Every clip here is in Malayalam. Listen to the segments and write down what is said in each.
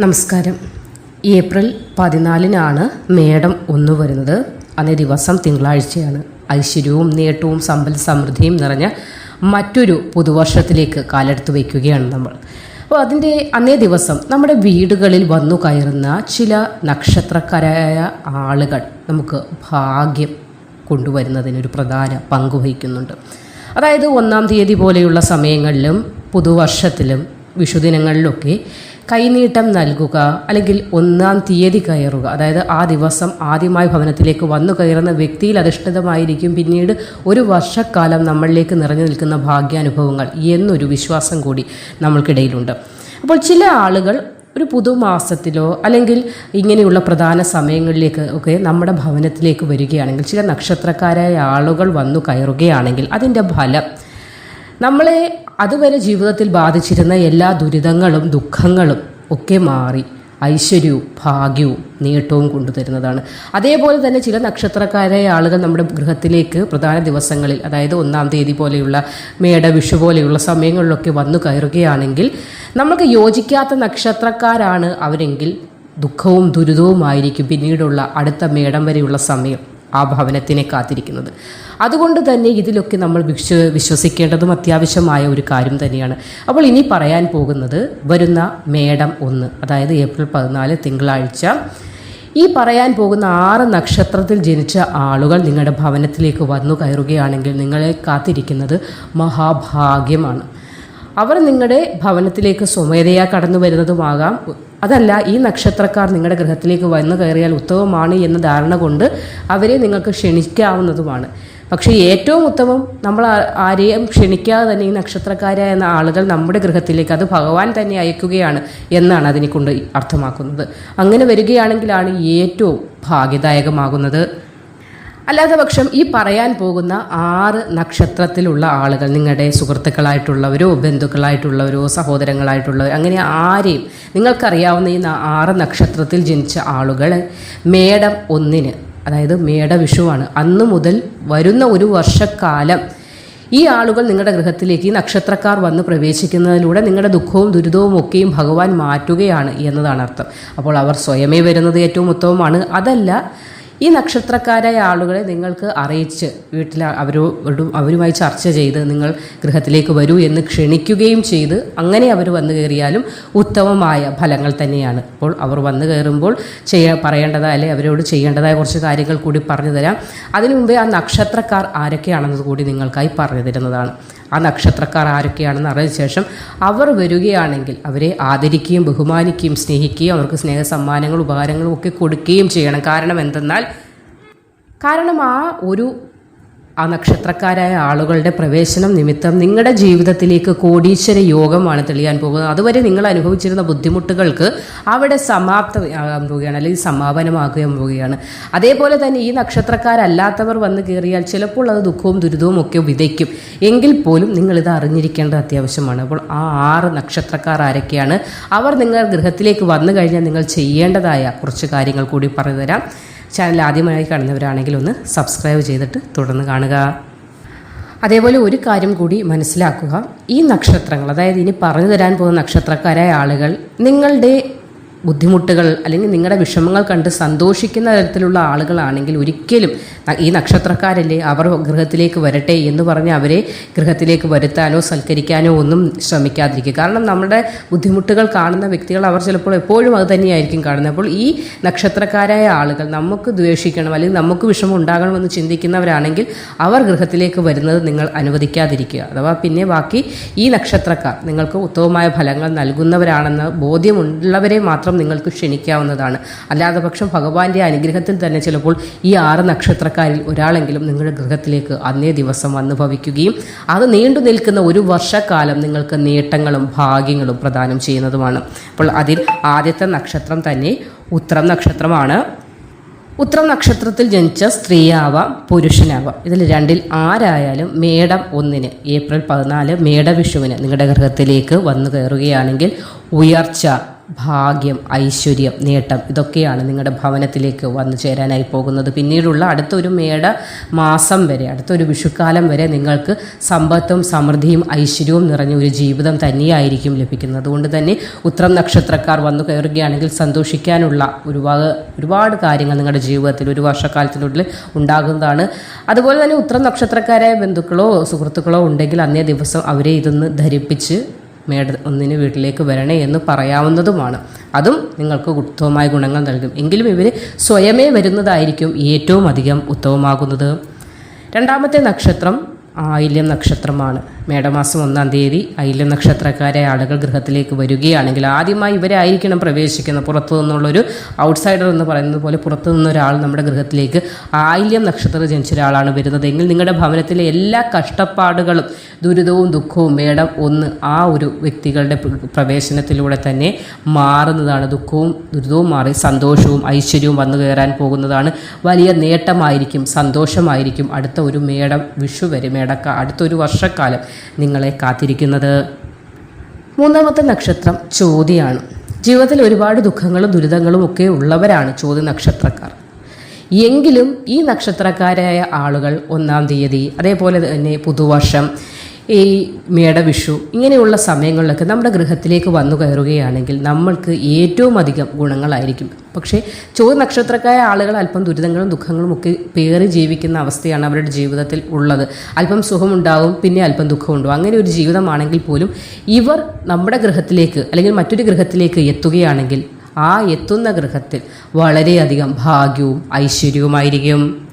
നമസ്കാരം. ഏപ്രിൽ പതിനാലിനാണ് മേടം ഒന്ന് വരുന്നത്. അന്നേ ദിവസം തിങ്കളാഴ്ചയാണ്. ഐശ്വര്യവും നേട്ടവും സമ്പൽ സമൃദ്ധിയും നിറഞ്ഞ മറ്റൊരു പുതുവർഷത്തിലേക്ക് കാലെടുത്ത് വയ്ക്കുകയാണ് നമ്മൾ. അപ്പോൾ അതിന്റെ അന്നേ ദിവസം നമ്മുടെ വീടുകളിൽ വന്നു കയറുന്ന ചില നക്ഷത്രക്കാരായ ആളുകൾ നമുക്ക് ഭാഗ്യം കൊണ്ടുവരുന്നതിനൊരു പ്രധാന പങ്ക് വഹിക്കുന്നുണ്ട്. അതായത് ഒന്നാം തീയതി പോലെയുള്ള സമയങ്ങളിലും പുതുവർഷത്തിലും വിഷുദിനങ്ങളിലൊക്കെ കൈനീട്ടം നൽകുക അല്ലെങ്കിൽ ഒന്നാം തീയതി കയറുക. അതായത് ആ ദിവസം ആദ്യമായി ഭവനത്തിലേക്ക് വന്നു കയറുന്ന വ്യക്തിയിൽ അധിഷ്ഠിതമായിരിക്കും പിന്നീട് ഒരു വർഷക്കാലം നമ്മളിലേക്ക് നിറഞ്ഞു നിൽക്കുന്ന ഭാഗ്യാനുഭവങ്ങൾ എന്നൊരു വിശ്വാസം കൂടി നമ്മൾക്കിടയിലുണ്ട്. അപ്പോൾ ചില ആളുകൾ ഒരു പുതുമാസത്തിലോ അല്ലെങ്കിൽ ഇങ്ങനെയുള്ള പ്രധാന സമയങ്ങളിലേക്ക് ഒക്കെ നമ്മുടെ ഭവനത്തിലേക്ക് വരികയാണെങ്കിൽ ചില നക്ഷത്രക്കാരായ ആളുകൾ വന്നു കയറുകയാണെങ്കിൽ അതിന്റെ ഫലം നമ്മളെ അതുവരെ ജീവിതത്തിൽ ബാധിച്ചിരുന്ന എല്ലാ ദുരിതങ്ങളും ദുഃഖങ്ങളും ഒക്കെ മാറി. ഐശ്വര്യവും ഭാഗ്യവും നേട്ടവും കൊണ്ടുതരുന്നതാണ്. അതേപോലെ തന്നെ ചില നക്ഷത്രക്കാരായ ആളുകൾ നമ്മുടെ ഗൃഹത്തിലേക്ക് പ്രധാന ദിവസങ്ങളിൽ അതായത് ഒന്നാം തീയതി പോലെയുള്ള മേട വിഷു പോലെയുള്ള സമയങ്ങളിലൊക്കെ വന്നു കയറുകയാണെങ്കിൽ നമുക്ക് യോജിക്കാത്ത നക്ഷത്രക്കാരാണ് അവരെങ്കിൽ ദുഃഖവും ദുരിതവുമായിരിക്കും പിന്നീടുള്ള അടുത്ത മേടം വരെയുള്ള സമയം. ആ ഭവനത്തിനെ കാത്തിരിക്കുന്നത്. അതുകൊണ്ട് തന്നെ ഇതിലൊക്കെ നമ്മൾ വിശ്വ വിശ്വസിക്കേണ്ടതും അത്യാവശ്യമായ ഒരു കാര്യം തന്നെയാണ്. അപ്പോൾ ഇനി പറയാൻ പോകുന്നത് വരുന്ന മേടം ഒന്ന് അതായത് ഏപ്രിൽ പതിനാല് തിങ്കളാഴ്ച. ഈ പറയാൻ പോകുന്ന ആറ് നക്ഷത്രത്തിൽ ജനിച്ച ആളുകൾ നിങ്ങളുടെ ഭവനത്തിലേക്ക് വന്നു കയറുകയാണെങ്കിൽ നിങ്ങളെ കാത്തിരിക്കുന്നത് മഹാഭാഗ്യമാണ്. അവർ നിങ്ങളുടെ ഭവനത്തിലേക്ക് സ്വമേധയാ കടന്നു വരുന്നതുമാകാം. അതല്ല ഈ നക്ഷത്രക്കാർ നിങ്ങളുടെ ഗ്രഹത്തിലേക്ക് വന്നു കയറിയാൽ ഉത്തമമാണ് എന്ന ധാരണ കൊണ്ട് അവരെ നിങ്ങൾക്ക് ക്ഷണിക്കാവുന്നതുമാണ്. പക്ഷേ ഏറ്റവും ഉത്തമം നമ്മൾ ആരെയും ക്ഷണിക്കാതെ തന്നെ ഈ നക്ഷത്രക്കാരായ ആളുകൾ നമ്മുടെ ഗൃഹത്തിലേക്ക് അത് ഭഗവാൻ തന്നെ അയക്കുകയാണ് എന്നാണ് അതിനെ കൊണ്ട് അർത്ഥമാക്കുന്നത്. അങ്ങനെ വരികയാണെങ്കിലാണ് ഏറ്റവും ഭാഗ്യദായകമാകുന്നത്. അല്ലാതെ പക്ഷം ഈ പറയാൻ പോകുന്ന ആറ് നക്ഷത്രത്തിലുള്ള ആളുകൾ നിങ്ങളുടെ സുഹൃത്തുക്കളായിട്ടുള്ളവരോ ബന്ധുക്കളായിട്ടുള്ളവരോ സഹോദരങ്ങളായിട്ടുള്ളവരോ അങ്ങനെ ആരെയും നിങ്ങൾക്കറിയാവുന്ന ഈ ആറ് നക്ഷത്രത്തിൽ ജനിച്ച ആളുകൾ മേടം ഒന്നിന് അതായത് മേട വിഷുവാണ് അന്ന് മുതൽ വരുന്ന ഒരു വർഷക്കാലം ഈ ആളുകൾ നിങ്ങളുടെ ഗൃഹത്തിലേക്ക് ഈ നക്ഷത്രക്കാർ വന്ന് പ്രവേശിക്കുന്നതിലൂടെ നിങ്ങളുടെ ദുഃഖവും ദുരിതവും ഒക്കെയും ഭഗവാൻ മാറ്റുകയാണ് എന്നതാണ് അർത്ഥം. അപ്പോൾ അവർ സ്വയമേ വരുന്നത് ഏറ്റവും ഉത്തമമാണ്. അതല്ല ഈ നക്ഷത്രക്കാരായ ആളുകളെ നിങ്ങൾക്ക് അറിയിച്ച് വീട്ടിൽ അവരോടും അവരുമായി ചർച്ച ചെയ്ത് നിങ്ങൾ ഗൃഹത്തിലേക്ക് വരൂ എന്ന് ക്ഷണിക്കുകയും ചെയ്ത് അങ്ങനെ അവർ വന്നു കയറിയാലും ഉത്തമമായ ഫലങ്ങൾ തന്നെയാണ്. അപ്പോൾ അവർ വന്നു കയറുമ്പോൾ ചെയ്യ പറയേണ്ടതായ അല്ലെങ്കിൽ അവരോട് ചെയ്യേണ്ടതായ കുറച്ച് കാര്യങ്ങൾ കൂടി പറഞ്ഞു തരാം. അതിനു മുമ്പേ ആ നക്ഷത്രക്കാർ ആരൊക്കെയാണെന്നത് കൂടി നിങ്ങൾക്കായി പറഞ്ഞു തരുന്നതാണ്. ആ നക്ഷത്രക്കാർ ആരൊക്കെയാണെന്ന് അറിഞ്ഞ ശേഷം അവർ വരികയാണെങ്കിൽ അവരെ ആദരിക്കുകയും ബഹുമാനിക്കുകയും സ്നേഹിക്കുകയും അവർക്ക് സ്നേഹസമ്മാനങ്ങളും സമ്മാനങ്ങളും ഉപഹാരങ്ങളും ഒക്കെ കൊടുക്കുകയും ചെയ്യണം. കാരണം എന്തെന്നാൽ കാരണം ആ ഒരു ആ നക്ഷത്രക്കാരായ ആളുകളുടെ പ്രവേശനം നിമിത്തം നിങ്ങളുടെ ജീവിതത്തിലേക്ക് കോടീശ്വര യോഗമാണ് തെളിയാൻ പോകുന്നത്. അതുവരെ നിങ്ങൾ അനുഭവിച്ചിരുന്ന ബുദ്ധിമുട്ടുകൾക്ക് അവിടെ സമാപ്തമാകാൻ പോവുകയാണ് അല്ലെങ്കിൽ സമാപനമാകാൻ പോവുകയാണ്. അതേപോലെ തന്നെ ഈ നക്ഷത്രക്കാരല്ലാത്തവർ വന്ന് കയറിയാൽ ചിലപ്പോൾ അത് ദുഃഖവും ദുരിതവും ഒക്കെ വിതയ്ക്കും. എങ്കിൽ പോലും ഇത് അറിഞ്ഞിരിക്കേണ്ടത് അത്യാവശ്യമാണ്. അപ്പോൾ ആ ആറ് നക്ഷത്രക്കാർ ആരൊക്കെയാണ്? അവർ നിങ്ങൾ ഗൃഹത്തിലേക്ക് വന്നു കഴിഞ്ഞാൽ നിങ്ങൾ ചെയ്യേണ്ടതായ കുറച്ച് കാര്യങ്ങൾ കൂടി പറഞ്ഞു തരാം. ചാനൽ ആദ്യമായി കാണുന്നവരാണെങ്കിൽ ഒന്ന് സബ്സ്ക്രൈബ് ചെയ്തിട്ട് തുടർന്ന് കാണുക. അതേപോലെ ഒരു കാര്യം കൂടി മനസ്സിലാക്കുക. ഈ നക്ഷത്രങ്ങൾ അതായത് ഇനി പറഞ്ഞു തരാൻ പോകുന്ന നക്ഷത്രക്കാരായ ആളുകൾ നിങ്ങളുടെ ബുദ്ധിമുട്ടുകൾ അല്ലെങ്കിൽ നിങ്ങളുടെ വിഷമങ്ങൾ കണ്ട് സന്തോഷിക്കുന്ന തരത്തിലുള്ള ആളുകളാണെങ്കിൽ ഒരിക്കലും ഈ നക്ഷത്രക്കാരല്ലേ അവർ ഗൃഹത്തിലേക്ക് വരട്ടെ എന്ന് പറഞ്ഞ് അവരെ ഗൃഹത്തിലേക്ക് വരുത്താനോ സൽക്കരിക്കാനോ ഒന്നും ശ്രമിക്കാതിരിക്കുക. കാരണം നമ്മുടെ ബുദ്ധിമുട്ടുകൾ കാണുന്ന വ്യക്തികൾ അവർ ചിലപ്പോൾ എപ്പോഴും അത് തന്നെയായിരിക്കും കാണുന്നത്. അപ്പോൾ ഈ നക്ഷത്രക്കാരായ ആളുകൾ നമുക്ക് ദ്വേഷിക്കണം അല്ലെങ്കിൽ നമുക്ക് വിഷമം ഉണ്ടാകണമെന്ന് ചിന്തിക്കുന്നവരാണെങ്കിൽ അവർ ഗൃഹത്തിലേക്ക് വരുന്നത് നിങ്ങൾ അനുവദിക്കാതിരിക്കുക. അഥവാ പിന്നെ ബാക്കി ഈ നക്ഷത്രക്കാർ നിങ്ങൾക്ക് ഉത്തമമായ ഫലങ്ങൾ നൽകുന്നവരാണെന്ന് ബോധ്യമുള്ളവരെ മാത്രം നിങ്ങൾക്ക് ക്ഷണിക്കാവുന്നതാണ്. അല്ലാതെ പക്ഷം ഭഗവാന്റെ അനുഗ്രഹത്തിൽ തന്നെ ചിലപ്പോൾ ഈ ആറ് നക്ഷത്രക്കാരിൽ ഒരാളെങ്കിലും നിങ്ങളുടെ ഗൃഹത്തിലേക്ക് അന്നേ ദിവസം വന്നു ഭവിക്കുകയും അത് നീണ്ടു നിൽക്കുന്ന ഒരു വർഷക്കാലം നിങ്ങൾക്ക് നേട്ടങ്ങളും ഭാഗ്യങ്ങളും പ്രദാനം ചെയ്യുന്നതുമാണ്. അപ്പോൾ അതിൽ ആദ്യത്തെ നക്ഷത്രം തന്നെ ഉത്രം നക്ഷത്രമാണ്. ഉത്രം നക്ഷത്രത്തിൽ ജനിച്ച സ്ത്രീയാവാം പുരുഷനാവാം. ഇതിൽ രണ്ടിൽ ആരായാലും മേടം ഒന്നിന് ഏപ്രിൽ പതിനാല് മേടവിഷുവിന് നിങ്ങളുടെ ഗൃഹത്തിലേക്ക് വന്നു കയറുകയാണെങ്കിൽ ഉയർച്ച ഭാഗ്യം ഐശ്വര്യം നേട്ടം ഇതൊക്കെയാണ് നിങ്ങളുടെ ഭവനത്തിലേക്ക് വന്നു ചേരാനായി പോകുന്നത്. പിന്നീടുള്ള അടുത്തൊരു മേട മാസം വരെ അടുത്തൊരു വിഷുക്കാലം വരെ നിങ്ങൾക്ക് സമ്പത്തും സമൃദ്ധിയും ഐശ്വര്യവും നിറഞ്ഞ ഒരു ജീവിതം തന്നെയായിരിക്കും ലഭിക്കുന്നത്. അതുകൊണ്ട് തന്നെ ഉത്രം നക്ഷത്രക്കാർ വന്നു കയറുകയാണെങ്കിൽ സന്തോഷിക്കാനുള്ള ഒരുപാട് ഒരുപാട് കാര്യങ്ങൾ നിങ്ങളുടെ ജീവിതത്തിൽ ഒരു വർഷക്കാലത്തിനുള്ളിൽ ഉണ്ടാകുന്നതാണ്. അതുപോലെ തന്നെ ഉത്രം നക്ഷത്രക്കാരായ ബന്ധുക്കളോ സുഹൃത്തുക്കളോ ഉണ്ടെങ്കിൽ അന്നേ ദിവസം അവരെ ഇതൊന്ന് ധരിപ്പിച്ച് മേഡ ഒന്നിന് വീട്ടിലേക്ക് വരണേ എന്ന് പറയാവുന്നതുമാണ്. അതും നിങ്ങൾക്ക് ഉത്തമമായ ഗുണങ്ങൾ നൽകും. എങ്കിലും ഇവർ സ്വയമേ വരുന്നതായിരിക്കും ഏറ്റവും അധികം ഉത്തമമാകുന്നത്. രണ്ടാമത്തെ നക്ഷത്രം ആയില്യം നക്ഷത്രമാണ്. മേടമാസം ഒന്നാം തീയതി അയില നക്ഷത്രക്കാരായ ആളുകൾ ഗൃഹത്തിലേക്ക് വരികയാണെങ്കിൽ ആദ്യമായി ഇവരായിരിക്കണം പ്രവേശിക്കുന്നത്. പുറത്തു നിന്നുള്ളൊരു ഔട്ട്സൈഡർ എന്ന് പറയുന്നത് പോലെ പുറത്തു നിന്നൊരാൾ നമ്മുടെ ഗൃഹത്തിലേക്ക് ആയില്യം നക്ഷത്രം ജനിച്ച ഒരാളാണ് വരുന്നത്. എങ്കിൽ നിങ്ങളുടെ ഭവനത്തിലെ എല്ലാ കഷ്ടപ്പാടുകളും ദുരിതവും ദുഃഖവും മേടം ഒന്ന് ആ ഒരു വ്യക്തികളുടെ പ്രവേശനത്തിലൂടെ തന്നെ മാറുന്നതാണ്. ദുഃഖവും ദുരിതവും മാറി സന്തോഷവും ഐശ്വര്യവും വന്നു കയറാൻ പോകുന്നതാണ്. വലിയ നേട്ടമായിരിക്കും സന്തോഷമായിരിക്കും അടുത്ത ഒരു മേടം വിഷു വരെ മേടക്ക അടുത്തൊരു വർഷക്കാലം. നിങ്ങളെ കാത്തിരിക്കുന്നത്? മൂന്നാമത്തെ നക്ഷത്രം ചോതിയാണ്. ജീവിതത്തിൽ ഒരുപാട് ദുഃഖങ്ങളും ദുരിതങ്ങളും ഒക്കെ ഉള്ളവരാണ് ചോതി നക്ഷത്രക്കാർ. എങ്കിലും ഈ നക്ഷത്രക്കാരായ ആളുകൾ ഒന്നാം തീയതി അതേപോലെ തന്നെ പുതുവർഷം ഈ മേടവിഷു ഇങ്ങനെയുള്ള സമയങ്ങളിലൊക്കെ നമ്മുടെ ഗൃഹത്തിലേക്ക് വന്നു കയറുകയാണെങ്കിൽ നമ്മൾക്ക് ഏറ്റവും അധികം ഗുണങ്ങളായിരിക്കും. പക്ഷേ ചോദ്യ നക്ഷത്രക്കായ ആളുകൾ അല്പം ദുരിതങ്ങളും ദുഃഖങ്ങളും ഒക്കെ പേറി ജീവിക്കുന്ന അവസ്ഥയാണ് അവരുടെ ജീവിതത്തിൽ ഉള്ളത്. അല്പം സുഖമുണ്ടാവും പിന്നെ അല്പം ദുഃഖമുണ്ടാവും. അങ്ങനെ ഒരു ജീവിതമാണെങ്കിൽ പോലും ഇവർ നമ്മുടെ ഗൃഹത്തിലേക്ക് അല്ലെങ്കിൽ മറ്റൊരു ഗൃഹത്തിലേക്ക് എത്തുകയാണെങ്കിൽ ആ എത്തുന്ന ഗൃഹത്തിൽ വളരെയധികം ഭാഗ്യവും ഐശ്വര്യവുമായിരിക്കും.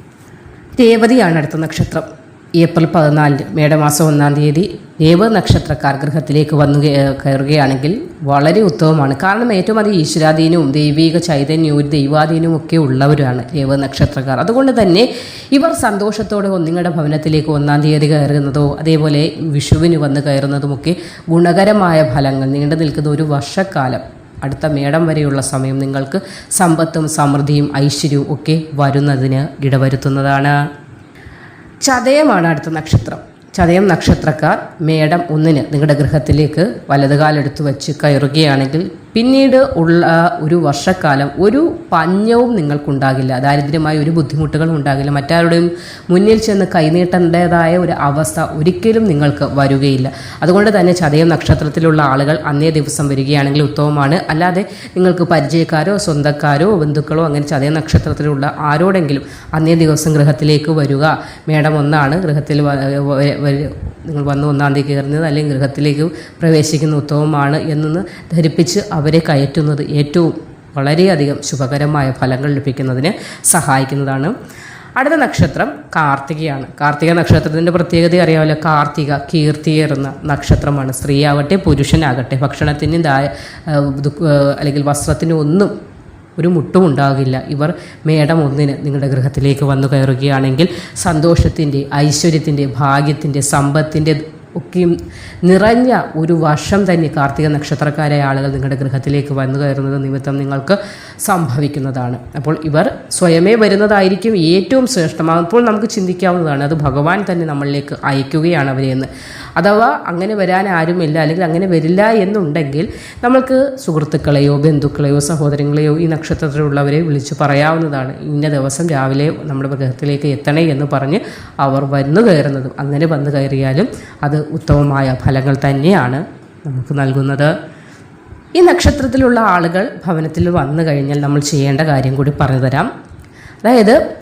രേവതിയാണ് അടുത്ത നക്ഷത്രം. ഏപ്രിൽ പതിനാലിന് മേടമാസം ഒന്നാം തീയതി ദേവ നക്ഷത്രക്കാർ ഗൃഹത്തിലേക്ക് വന്നു കയ- കയറുകയാണെങ്കിൽ വളരെ ഉത്തമമാണ്. കാരണം ഏറ്റവും അധികം ഈശ്വരാധീനവും ദൈവിക ചൈതന്യവും ദൈവാധീനവും ഒക്കെ ഉള്ളവരാണ് ദേവ നക്ഷത്രക്കാർ. അതുകൊണ്ട് തന്നെ ഇവർ സന്തോഷത്തോടെ നിങ്ങളുടെ ഭവനത്തിലേക്ക് ഒന്നാം തീയതി കയറുന്നതോ അതേപോലെ വിഷുവിന് വന്ന് കയറുന്നതുമൊക്കെ ഗുണകരമായ ഫലങ്ങൾ നീണ്ടു നിൽക്കുന്ന ഒരു വർഷക്കാലം അടുത്ത മേടം വരെയുള്ള സമയം നിങ്ങൾക്ക് സമ്പത്തും സമൃദ്ധിയും ഐശ്വര്യവും ഒക്കെ വരുന്നതിന് ഇടവരുത്തുന്നതാണ്. ചതയമാണ് അടുത്ത നക്ഷത്രം. ചതയം നക്ഷത്രക്കാർ മേടം ഒന്നിന് നിങ്ങളുടെ ഗൃഹത്തിലേക്ക് വലതുകാലെടുത്ത് വെച്ച് കയറുകയാണെങ്കിൽ പിന്നീട് ഉള്ള ഒരു വർഷക്കാലം ഒരു പഞ്ഞവും നിങ്ങൾക്കുണ്ടാകില്ല. ദാരിദ്ര്യമായ ഒരു ബുദ്ധിമുട്ടുകളും ഉണ്ടാകില്ല. മറ്റാരുടെയും മുന്നിൽ ചെന്ന് കൈനീട്ടേണ്ടതായ ഒരു അവസ്ഥ ഒരിക്കലും നിങ്ങൾക്ക് വരികയില്ല. അതുകൊണ്ട് തന്നെ ചതയം നക്ഷത്രത്തിലുള്ള ആളുകൾ അന്നേ ദിവസം വരികയാണെങ്കിൽ ഉത്തമമാണ്. അല്ലാതെ നിങ്ങൾക്ക് പരിചയക്കാരോ സ്വന്തക്കാരോ ബന്ധുക്കളോ അങ്ങനെ ചതയ നക്ഷത്രത്തിലുള്ള ആരോടെങ്കിലും അന്നേ ദിവസം ഗൃഹത്തിലേക്ക് വരിക മേഡം ഒന്നാണ്. ഗൃഹത്തിൽ നിങ്ങൾ വന്ന് ഒന്നാം തീയതി കയറുന്നത് അല്ലെങ്കിൽ ഗൃഹത്തിലേക്ക് പ്രവേശിക്കുന്ന ഉത്തമമാണ് എന്നൊന്ന് ധരിപ്പിച്ച് അവരെ കയറ്റുന്നത് ഏറ്റവും വളരെയധികം ശുഭകരമായ ഫലങ്ങൾ ലഭിക്കുന്നതിന് സഹായിക്കുന്നതാണ്. അടുത്ത നക്ഷത്രം കാർത്തികയാണ്. കാർത്തിക നക്ഷത്രത്തിന്റെ പ്രത്യേകത അറിയാമല്ലോ. കാർത്തിക കീർത്തിയേറുന്ന നക്ഷത്രമാണ്. സ്ത്രീയാവട്ടെ പുരുഷനാകട്ടെ. ഭക്ഷണത്തിന് ദായ അല്ലെങ്കിൽ വസ്ത്രത്തിനും ഒന്നും ഒരു മുട്ടും ഉണ്ടാകില്ല. ഇവർ മേടം ഒന്നിന് നിങ്ങളുടെ ഗൃഹത്തിലേക്ക് വന്നു കയറുകയാണെങ്കിൽ സന്തോഷത്തിന്റെ ഐശ്വര്യത്തിന്റെ ഭാഗ്യത്തിന്റെ സമ്പത്തിന്റെ ഒക്കെയും നിറഞ്ഞ ഒരു വർഷം തന്നെ കാർത്തിക നക്ഷത്രക്കാരായ ആളുകൾ നിങ്ങളുടെ ഗൃഹത്തിലേക്ക് വന്നു കയറുന്നത് നിമിത്തം നിങ്ങൾക്ക് സംഭവിക്കുന്നതാണ്. അപ്പോൾ ഇവർ സ്വയമേ വരുന്നതായിരിക്കും ഏറ്റവും ശ്രേഷ്ഠമാകും. അപ്പോൾ നമുക്ക് ചിന്തിക്കാവുന്നതാണ് അത് ഭഗവാൻ തന്നെ നമ്മളിലേക്ക് അയക്കുകയാണ് അവരെ എന്ന് അഥവാ അങ്ങനെ വരാൻ ആരുമില്ല അല്ലെങ്കിൽ അങ്ങനെ വരില്ല എന്നുണ്ടെങ്കിൽ നമ്മൾക്ക് സുഹൃത്തുക്കളെയോ ബന്ധുക്കളെയോ സഹോദരങ്ങളെയോ ഈ നക്ഷത്രത്തിലുള്ളവരെ വിളിച്ച് പറയാവുന്നതാണ്. ഇന്ന ദിവസം രാവിലെ നമ്മുടെ ഗൃഹത്തിലേക്ക് എത്തണേ എന്ന് പറഞ്ഞ് അവർ വന്നു കയറുന്നതും അങ്ങനെ വന്നു കയറിയാലും അത് ഉത്തമമായ ഫലങ്ങൾ തന്നെയാണ് നമുക്ക് നൽകുന്നത്. ഈ നക്ഷത്രത്തിലുള്ള ആളുകൾ ഭവനത്തിൽ വന്നു കഴിഞ്ഞാൽ നമ്മൾ ചെയ്യേണ്ട കാര്യം കൂടി പറഞ്ഞുതരാം അതായത്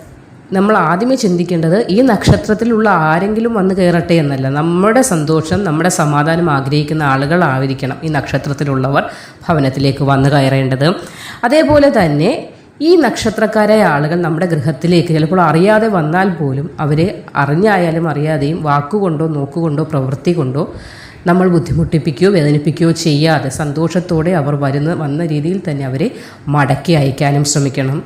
നമ്മൾ ആദ്യമേ ചിന്തിക്കേണ്ടത് ഈ നക്ഷത്രത്തിലുള്ള ആരെങ്കിലും വന്ന് കയറട്ടെ എന്നല്ല. നമ്മുടെ സന്തോഷം നമ്മുടെ സമാധാനം ആഗ്രഹിക്കുന്ന ആളുകളായിരിക്കണം ഈ നക്ഷത്രത്തിലുള്ളവർ ഭവനത്തിലേക്ക് വന്ന് കയറേണ്ടത്. അതേപോലെ തന്നെ ഈ നക്ഷത്രക്കാരായ ആളുകൾ നമ്മുടെ ഗൃഹത്തിലേക്ക് ചിലപ്പോൾ അറിയാതെ വന്നാൽ പോലും അവരെ അറിഞ്ഞായാലും അറിയാതെയും വാക്കുകൊണ്ടോ നോക്കുകൊണ്ടോ പ്രവൃത്തി കൊണ്ടോ നമ്മൾ ബുദ്ധിമുട്ടിപ്പിക്കുകയോ വേദനിപ്പിക്കുകയോ ചെയ്യാതെ സന്തോഷത്തോടെ അവർ വരുന്ന വന്ന രീതിയിൽ തന്നെ അവരെ മടക്കി അയക്കാനും ശ്രമിക്കണം.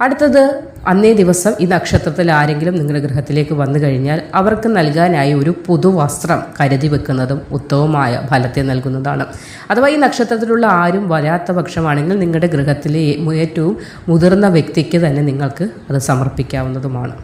അടുത്തത് അന്നേ ദിവസം ഈ നക്ഷത്രത്തിൽ ആരെങ്കിലും നിങ്ങളുടെ ഗൃഹത്തിലേക്ക് വന്നു കഴിഞ്ഞാൽ അവർക്ക് നൽകാനായി ഒരു പുതുവസ്ത്രം കരുതി വെക്കുന്നതും ഉത്തമമായ ഫലത്തെ നൽകുന്നതാണ്. അഥവാ ഈ നക്ഷത്രത്തിലുള്ള ആരും വരാത്ത പക്ഷമാണെങ്കിൽ നിങ്ങളുടെ ഗൃഹത്തിലെ ഏറ്റവും മുതിർന്ന വ്യക്തിക്ക് തന്നെ നിങ്ങൾക്ക് അത് സമർപ്പിക്കാവുന്നതുമാണ്.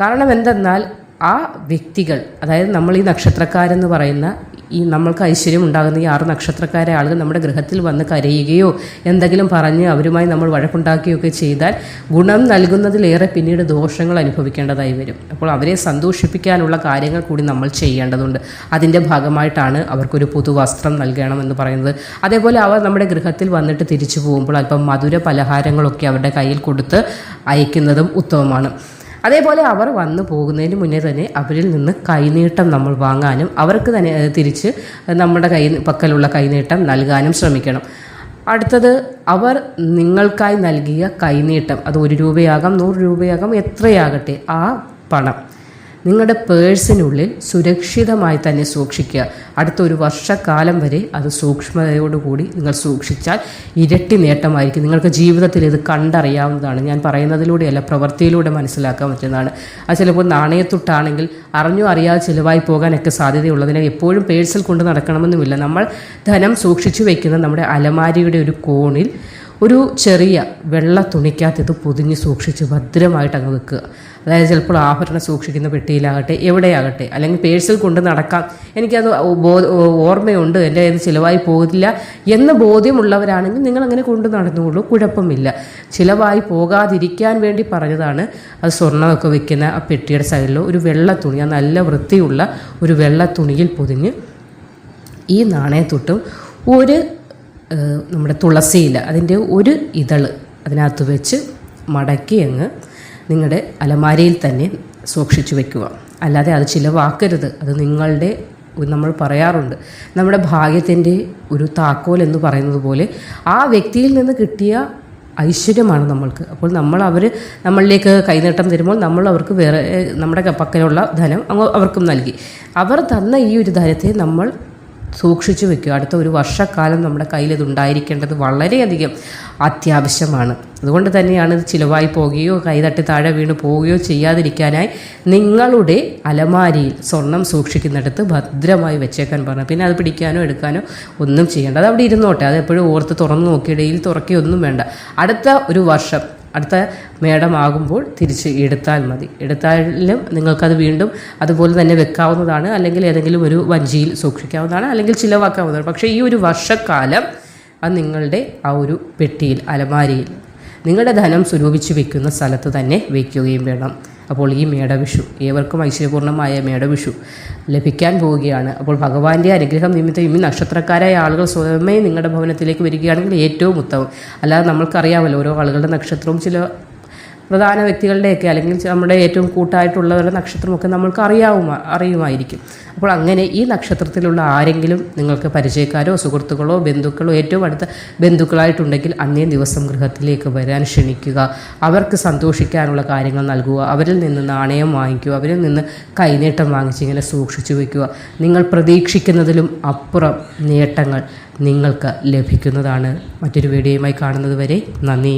കാരണം എന്തെന്നാൽ ആ വ്യക്തികൾ അതായത് നമ്മൾ ഈ നക്ഷത്രക്കാരെന്ന് പറയുന്ന ഈ നമ്മൾക്ക് ഐശ്വര്യം ഉണ്ടാകുന്ന ഈ ആറ് നക്ഷത്രക്കാരെ ആളുകൾ നമ്മുടെ ഗൃഹത്തിൽ വന്ന് കരയുകയോ എന്തെങ്കിലും പറഞ്ഞ് അവരുമായി നമ്മൾ വഴക്കുണ്ടാക്കുകയൊക്കെ ചെയ്താൽ ഗുണം നൽകുന്നതിലേറെ പിന്നീട് ദോഷങ്ങൾ അനുഭവിക്കേണ്ടതായി വരും. അപ്പോൾ അവരെ സന്തോഷിപ്പിക്കാനുള്ള കാര്യങ്ങൾ കൂടി നമ്മൾ ചെയ്യേണ്ടതുണ്ട്. അതിന്റെ ഭാഗമായിട്ടാണ് അവർക്കൊരു പുതുവസ്ത്രം നൽകണമെന്ന് പറയുന്നത്. അതേപോലെ അവർ നമ്മുടെ ഗൃഹത്തിൽ വന്നിട്ട് തിരിച്ചു പോകുമ്പോൾ അല്പം മധുര പലഹാരങ്ങളൊക്കെ അവരുടെ കയ്യിൽ കൊടുത്ത് അയക്കുന്നതും ഉത്തമമാണ്. അതേപോലെ അവർ വന്നു പോകുന്നതിന് മുന്നേ തന്നെ അവരിൽ നിന്ന് കൈനീട്ടം നമ്മൾ വാങ്ങാനും അവർക്ക് തന്നെ തിരിച്ച് നമ്മുടെ കൈ പക്കലുള്ള കൈനീട്ടം നൽകാനും ശ്രമിക്കണം. അടുത്തത് അവർ നിങ്ങൾക്കായി നൽകിയ കൈനീട്ടം അത് ഒരു രൂപയാകാം നൂറ് രൂപയാകാം എത്രയാകട്ടെ ആ പണം. നിങ്ങളുടെ പേഴ്സിനുള്ളിൽ സുരക്ഷിതമായി തന്നെ സൂക്ഷിക്കുക. അടുത്ത ഒരു വർഷക്കാലം വരെ അത് സൂക്ഷ്മതയോടുകൂടി നിങ്ങൾ സൂക്ഷിച്ചാൽ ഇരട്ടി നേട്ടമായിരിക്കും. നിങ്ങൾക്ക് ജീവിതത്തിൽ ഇത് കണ്ടറിയാവുന്നതാണ്. ഞാൻ പറയുന്നതിലൂടെയല്ല പ്രവൃത്തിയിലൂടെ മനസ്സിലാക്കാൻ പറ്റുന്നതാണ്. അത് ചിലപ്പോൾ നാണയത്തൊട്ടാണെങ്കിൽ അറിഞ്ഞോ അറിയാതെ ചിലവായി പോകാനൊക്കെ സാധ്യതയുള്ളതിനെ എപ്പോഴും പേഴ്സിൽ കൊണ്ട് നടക്കണമെന്നുമില്ല. നമ്മൾ ധനം സൂക്ഷിച്ചു വയ്ക്കുന്ന നമ്മുടെ അലമാരിയുടെ ഒരു കോണിൽ ഒരു ചെറിയ വെള്ള തുണിക്കകത്ത് ഇത് പൊതിഞ്ഞ് സൂക്ഷിച്ച് ഭദ്രമായിട്ട് അങ്ങ് വെക്കുക. അതായത് ചിലപ്പോൾ ആഭരണം സൂക്ഷിക്കുന്ന പെട്ടിയിലാകട്ടെ എവിടെയാകട്ടെ അല്ലെങ്കിൽ പേഴ്സിൽ കൊണ്ട് നടക്കാം. എനിക്കത് ഓർമ്മയുണ്ട് എന്റെ ഇത് ചിലവായി പോകില്ല എന്ന ബോധ്യമുള്ളവരാണെങ്കിൽ നിങ്ങൾ അങ്ങനെ കൊണ്ട് നടന്നുകൊള്ളൂ കുഴപ്പമില്ല. ചിലവായി പോകാതിരിക്കാൻ വേണ്ടി പറഞ്ഞതാണ് അത് സ്വർണമൊക്കെ വെക്കുന്ന ആ പെട്ടിയുടെ സൈഡിൽ ഒരു വെള്ള തുണി ആ നല്ല വൃത്തിയുള്ള ഒരു വെള്ള തുണിയിൽ പൊതിഞ്ഞ് ഈ നാണയത്തൊട്ടും ഒരു നമ്മുടെ തുളസിയില അതിന്റെ ഒരു ഇതൾ അതിനകത്ത് വെച്ച് മടക്കി അങ്ങ് നിങ്ങളുടെ അലമാരയിൽ തന്നെ സൂക്ഷിച്ചു വെക്കുക. അല്ലാതെ അത് ചിലവാക്കരുത്. അത് നിങ്ങളുടെ നമ്മൾ പറയാറുണ്ട് നമ്മുടെ ഭാഗ്യത്തിന്റെ ഒരു താക്കോൽ എന്ന് പറയുന്നത് പോലെ ആ വ്യക്തിയിൽ നിന്ന് കിട്ടിയ ഐശ്വര്യമാണ് നമ്മൾക്ക്. അപ്പോൾ നമ്മൾ അവർ നമ്മളിലേക്ക് കൈനീട്ടം തരുമ്പോൾ നമ്മൾ അവർക്ക് വേറെ നമ്മുടെ പക്കലുള്ള ധനം അവർക്കും നൽകി. അവർ തന്ന ഈ ഒരു ധനത്തെ നമ്മൾ സൂക്ഷിച്ചു വെക്കുക. അടുത്ത ഒരു വർഷക്കാലം നമ്മുടെ കയ്യിൽ ഇത് ഉണ്ടായിരിക്കേണ്ടത് വളരെയധികം അത്യാവശ്യമാണ്. അതുകൊണ്ട് തന്നെയാണ് ഇത് ചിലവായി പോവുകയോ കൈതട്ടി താഴെ വീണ് പോവുകയോ ചെയ്യാതിരിക്കാനായി നിങ്ങളുടെ അലമാരിയിൽ സ്വർണം സൂക്ഷിക്കുന്നിടത്ത് ഭദ്രമായി വെച്ചേക്കാൻ പറഞ്ഞു. പിന്നെ അത് പിടിക്കാനോ എടുക്കാനോ ഒന്നും ചെയ്യേണ്ട. അത് അവിടെ ഇരുന്നോട്ടെ. അത് എപ്പോഴും ഓർത്ത് തുറന്നു നോക്കിയിടയിൽ തുറക്കിയൊന്നും വേണ്ട. അടുത്ത ഒരു വർഷം അടുത്ത മേടമാകുമ്പോൾ തിരിച്ച് എടുത്താൽ മതി. എടുത്താലും നിങ്ങൾക്കത് വീണ്ടും അതുപോലെ തന്നെ വെക്കാവുന്നതാണ്. അല്ലെങ്കിൽ ഏതെങ്കിലും ഒരു വഞ്ചിയിൽ സൂക്ഷിക്കാവുന്നതാണ്. അല്ലെങ്കിൽ ചിലവാക്കാവുന്നതാണ്. പക്ഷേ ഈ ഒരു വർഷക്കാലം അത് നിങ്ങളുടെ ആ ഒരു പെട്ടിയിൽ അലമാരിയിൽ നിങ്ങളുടെ ധനം സ്വരൂപിച്ച് വെക്കുന്ന സ്ഥലത്ത് തന്നെ വയ്ക്കുകയും വേണം. അപ്പോൾ ഈ മേടവിഷു ഏവർക്കും ഐശ്വര്യപൂർണമായ മേടവിഷു ലഭിക്കാൻ പോവുകയാണ്. അപ്പോൾ ഭഗവാന്റെ അനുഗ്രഹം നിമിത്തം ഈ നക്ഷത്രക്കാരായ ആളുകൾ സ്വയമേ നിങ്ങളുടെ ഭവനത്തിലേക്ക് വരികയാണെങ്കിൽ ഏറ്റവും ഉത്തമം. അല്ലാതെ നമ്മൾക്കറിയാമല്ലോ ഓരോ ആളുകളുടെ നക്ഷത്രവും ചില പ്രധാന വ്യക്തികളുടെയൊക്കെ അല്ലെങ്കിൽ നമ്മുടെ ഏറ്റവും കൂട്ടായിട്ടുള്ളവരുടെ നക്ഷത്രമൊക്കെ നമ്മൾക്ക് അറിയാവുമ അറിയുമായിരിക്കും. അപ്പോൾ അങ്ങനെ ഈ നക്ഷത്രത്തിലുള്ള ആരെങ്കിലും നിങ്ങൾക്ക് പരിചയക്കാരോ സുഹൃത്തുക്കളോ ബന്ധുക്കളോ ഏറ്റവും അടുത്ത ബന്ധുക്കളായിട്ടുണ്ടെങ്കിൽ അന്നേ ദിവസം ഗൃഹത്തിലേക്ക് വരാൻ ക്ഷണിക്കുക. അവർക്ക് സന്തോഷിക്കാനുള്ള കാര്യങ്ങൾ നൽകുക. അവരിൽ നിന്ന് നാണയം വാങ്ങിക്കുക. അവരിൽ നിന്ന് കൈനീട്ടം വാങ്ങിച്ച് ഇങ്ങനെ സൂക്ഷിച്ചു വയ്ക്കുക. നിങ്ങൾ പ്രതീക്ഷിക്കുന്നതിലും അപ്പുറം നേട്ടങ്ങൾ നിങ്ങൾക്ക് ലഭിക്കുന്നതാണ്. മറ്റൊരു വീഡിയോയുമായി കാണുന്നത് വരെ നന്ദി.